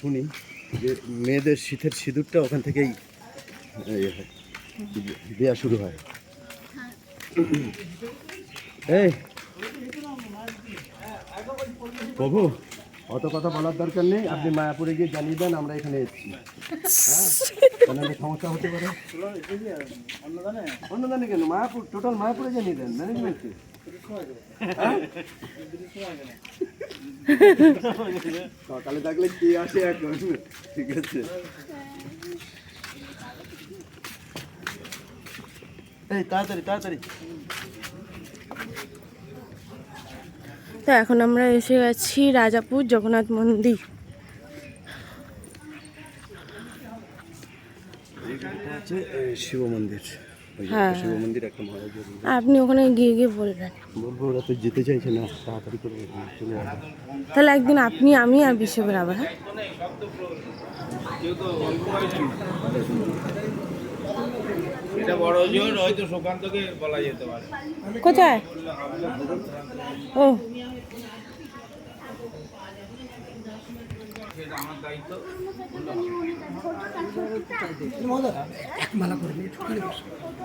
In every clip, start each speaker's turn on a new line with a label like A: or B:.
A: শুনি যে মেয়েদের শীতের সিঁদুরটা ওখান থেকেই দেওয়া শুরু হয়। এই, প্রভু, অত কথা বলার দরকার নেই। আপনি মায়াপুরে গিয়ে জানিয়ে দেন, আমরা এখানে এসেছি। হ্যাঁ? সমস্যা হতে পারে? অন্নদানে? কেন? মায়াপুর টোটাল মায়াপুরে জানিয়ে দেন ম্যানেজমেন্টকে সকালে থাকলে কি আসে এখন? ঠিক আছে। এই তাড়াতাড়ি তাড়াতাড়ি।
B: তো এখন আমরা এসে গেছি রাজাপুর জগন্নাথ মন্দির।
A: শিব মন্দির।
B: হ্যাঁ,
A: একটা শিব মন্দির একটা মহাদেব
B: আপনি ওখানে গিয়ে গিয়ে বলবেন
A: বলব ওরা তো যেতে চাইছে না তাড়াতাড়ি করে চলে আসবে
B: তাহলে একদিন আপনি আমি আর বিশ্ববের আবার হ্যাঁ?
C: এটা বড় জোর হয়তো সুকান্তকে বলা যেতে পারে।
B: কোথায়? ও।
C: সেটা আমার দায়িত্ব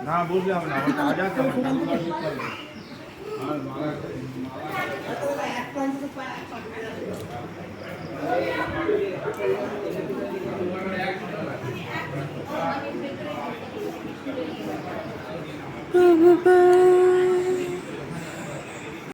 C: না বুঝলাম না আমার কাজ আছে আমার কাজ করতে হবে। আমার মালা-
B: প্রভুপাদ